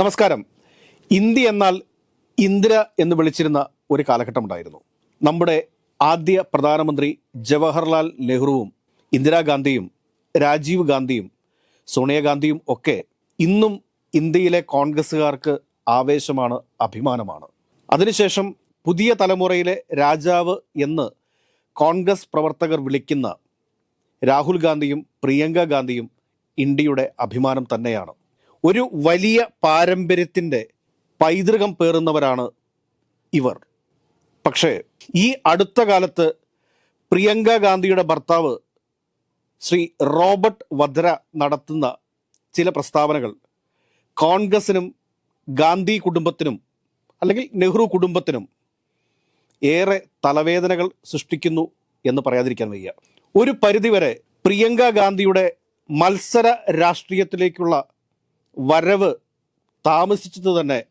നമസ്കാരം. ഇന്ത്യ എന്നാൽ ഇന്ദിര എന്ന് വിളിച്ചിരുന്ന ഒരു കാലഘട്ടമുണ്ടായിരുന്നു. നമ്മുടെ ആദ്യ പ്രധാനമന്ത്രി ജവഹർലാൽ നെഹ്റുവും ഇന്ദിരാഗാന്ധിയും രാജീവ് ഗാന്ധിയും സോണിയാഗാന്ധിയും ഒക്കെ ഇന്നും ഇന്ത്യയിലെ കോൺഗ്രസ്സുകാർക്ക് ആവേശമാണ് അഭിമാനമാണ്. അതിനുശേഷം പുതിയ തലമുറയിലെ രാജാവ് എന്ന് കോൺഗ്രസ് പ്രവർത്തകർ വിളിക്കുന്ന രാഹുൽ ഗാന്ധിയും പ്രിയങ്ക ഗാന്ധിയും ഇന്ത്യയുടെ അഭിമാനം തന്നെയാണ്. ഒരു വലിയ പാരമ്പര്യത്തിന്റെ പൈതൃകം പേറുന്നവരാണ് ഇവർ. പക്ഷേ ഈ അടുത്ത കാലത്ത് പ്രിയങ്ക ഗാന്ധിയുടെ ഭർത്താവ് ശ്രീ റോബർട്ട് വധ്ര നടത്തുന്ന ചില പ്രസ്താവനകൾ കോൺഗ്രസിനും ഗാന്ധി കുടുംബത്തിനും അല്ലെങ്കിൽ നെഹ്റു കുടുംബത്തിനും ഏറെ തലവേദനകൾ സൃഷ്ടിക്കുന്നു എന്ന് പറയാതിരിക്കാൻ വയ്യ. ഒരു പരിധിവരെ പ്രിയങ്ക ഗാന്ധിയുടെ മത്സര രാഷ്ട്രീയത്തിലേക്കുള്ള വരവ് താമസിച്ചത് തന്നെ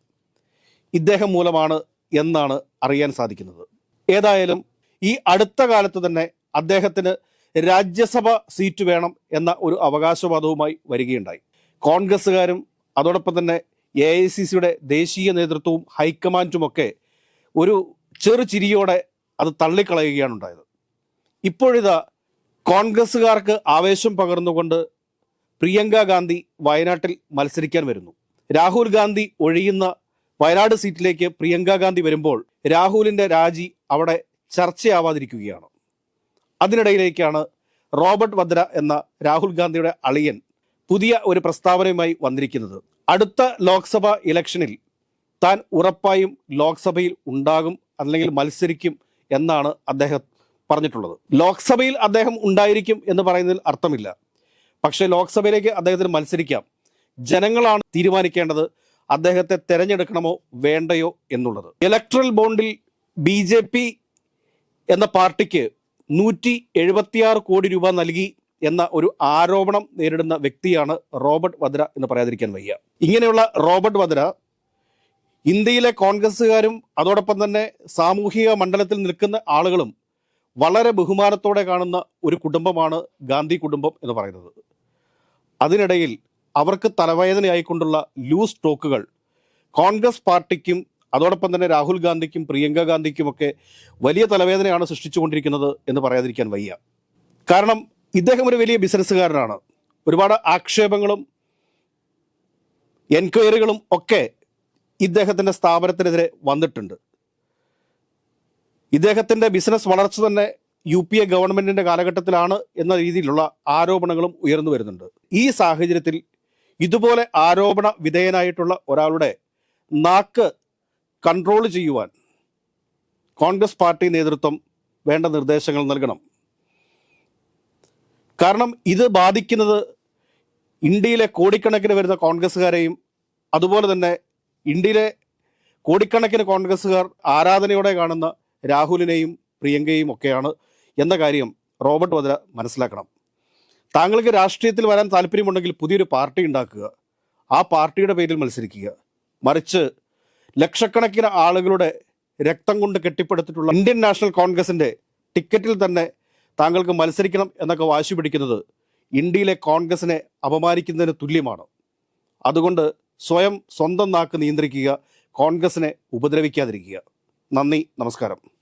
ഇദ്ദേഹം മൂലമാണ് എന്നാണ് അറിയാൻ സാധിക്കുന്നത്. ഏതായാലും ഈ അടുത്ത കാലത്ത് തന്നെ അദ്ദേഹത്തിന് രാജ്യസഭ സീറ്റ് വേണം എന്ന ഒരു അവകാശവാദവുമായി വരികയുണ്ടായി. കോൺഗ്രസ്സുകാരും അതോടൊപ്പം തന്നെ എ ഐ സി സിയുടെ ദേശീയ നേതൃത്വവും ഹൈക്കമാൻഡുമൊക്കെ ഒരു ചെറു ചിരിയോടെ അത് തള്ളിക്കളയുകയാണ് ഉണ്ടായത്. ഇപ്പോഴിതാ കോൺഗ്രസ്സുകാർക്ക് ആവേശം പകർന്നുകൊണ്ട് പ്രിയങ്ക ഗാന്ധി വയനാട്ടിൽ മത്സരിക്കാൻ വരുന്നു. രാഹുൽ ഗാന്ധി ഒഴിയുന്ന വയനാട് സീറ്റിലേക്ക് പ്രിയങ്ക ഗാന്ധി വരുമ്പോൾ രാഹുലിന്റെ രാജി അവിടെ ചർച്ചയാവാതിരിക്കുകയാണ്. അതിനിടയിലേക്കാണ് റോബർട്ട് വദ്ര എന്ന രാഹുൽ ഗാന്ധിയുടെ അളിയൻ പുതിയ ഒരു പ്രസ്താവനയുമായി വന്നിരിക്കുന്നത്. അടുത്ത ലോക്സഭ ഇലക്ഷനിൽ താൻ ഉറപ്പായും ലോക്സഭയിൽ ഉണ്ടാകും അല്ലെങ്കിൽ മത്സരിക്കും എന്നാണ് അദ്ദേഹം പറഞ്ഞിട്ടുള്ളത്. ലോക്സഭയിൽ അദ്ദേഹം ഉണ്ടായിരിക്കും എന്ന് പറയുന്നതിൽ അർത്ഥമില്ല. പക്ഷേ ലോക്സഭയിലേക്ക് അദ്ദേഹത്തിന് മത്സരിക്കാം. ജനങ്ങളാണ് തീരുമാനിക്കേണ്ടത് അദ്ദേഹത്തെ തെരഞ്ഞെടുക്കണമോ വേണ്ടയോ എന്നുള്ളത്. ഇലക്ട്രൽ ബോണ്ടിൽ ബി ജെ പി എന്ന പാർട്ടിക്ക് നൂറ്റി എഴുപത്തിയാറ് കോടി രൂപ നൽകി എന്ന ഒരു ആരോപണം നേരിടുന്ന വ്യക്തിയാണ് റോബർട്ട് വദ്ര എന്ന് പറയാതിരിക്കാൻ വയ്യ. ഇങ്ങനെയുള്ള റോബർട്ട് വദ്ര ഇന്ത്യയിലെ കോൺഗ്രസ്സുകാരും അതോടൊപ്പം തന്നെ സാമൂഹിക മണ്ഡലത്തിൽ നിൽക്കുന്ന ആളുകളും വളരെ ബഹുമാനത്തോടെ കാണുന്ന ഒരു കുടുംബമാണ് ഗാന്ധി കുടുംബം എന്ന് പറയുന്നത്. അതിനിടയിൽ അവർക്ക് തലവേദനയായിക്കൊണ്ടുള്ള ലൂസ് ടോക്കുകൾ കോൺഗ്രസ് പാർട്ടിക്കും അതോടൊപ്പം തന്നെ രാഹുൽ ഗാന്ധിക്കും പ്രിയങ്ക ഗാന്ധിക്കുമൊക്കെ വലിയ തലവേദനയാണ് സൃഷ്ടിച്ചുകൊണ്ടിരിക്കുന്നത് എന്ന് പറയാതിരിക്കാൻ വയ്യ. കാരണം ഇദ്ദേഹം ഒരു വലിയ ബിസിനസ്സുകാരനാണ്. ഒരുപാട് ആക്ഷേപങ്ങളും എൻക്വയറികളും ഒക്കെ ഇദ്ദേഹത്തിന്റെ സ്ഥാപനത്തിനെതിരെ വന്നിട്ടുണ്ട്. ഇദ്ദേഹത്തിന്റെ ബിസിനസ് വളർച്ച തന്നെ യു പി എ ഗവൺമെന്റിന്റെ കാലഘട്ടത്തിലാണ് എന്ന രീതിയിലുള്ള ആരോപണങ്ങളും ഉയർന്നു വരുന്നുണ്ട്. ഈ സാഹചര്യത്തിൽ ഇതുപോലെ ആരോപണ വിധേയനായിട്ടുള്ള ഒരാളുടെ നാക്ക് കൺട്രോൾ ചെയ്യുവാൻ കോൺഗ്രസ് പാർട്ടി നേതൃത്വം വേണ്ട നിർദ്ദേശങ്ങൾ നൽകണം. കാരണം ഇത് ബാധിക്കുന്നത് ഇന്ത്യയിലെ കോടിക്കണക്കിന് വരുന്ന കോൺഗ്രസ്സുകാരെയും അതുപോലെ തന്നെ ഇന്ത്യയിലെ കോടിക്കണക്കിന് കോൺഗ്രസ്സുകാർ ആരാധനയോടെ കാണുന്ന രാഹുലിനെയും പ്രിയങ്കയും ഒക്കെയാണ് എന്ന കാര്യം റോബർട്ട് വദ്ര മനസ്സിലാക്കണം. താങ്കൾക്ക് രാഷ്ട്രീയത്തിൽ വരാൻ താല്പര്യമുണ്ടെങ്കിൽ പുതിയൊരു പാർട്ടി ഉണ്ടാക്കുക. ആ പാർട്ടിയുടെ പേരിൽ മത്സരിക്കുക. മറിച്ച് ലക്ഷക്കണക്കിന് ആളുകളുടെ രക്തം കൊണ്ട് കെട്ടിപ്പടുത്തിട്ടുള്ള ഇന്ത്യൻ നാഷണൽ കോൺഗ്രസിന്റെ ടിക്കറ്റിൽ തന്നെ താങ്കൾക്ക് മത്സരിക്കണം എന്നൊക്കെ വാശി പിടിക്കുന്നത് ഇന്ത്യയിലെ കോൺഗ്രസിനെ അപമാനിക്കുന്നതിന് തുല്യമാണ്. അതുകൊണ്ട് സ്വയം സ്വന്തം നാക്ക് നിയന്ത്രിക്കുക കോൺഗ്രസിനെ ഉപദ്രവിക്കാതിരിക്കുക. നന്ദി നമസ്കാരം.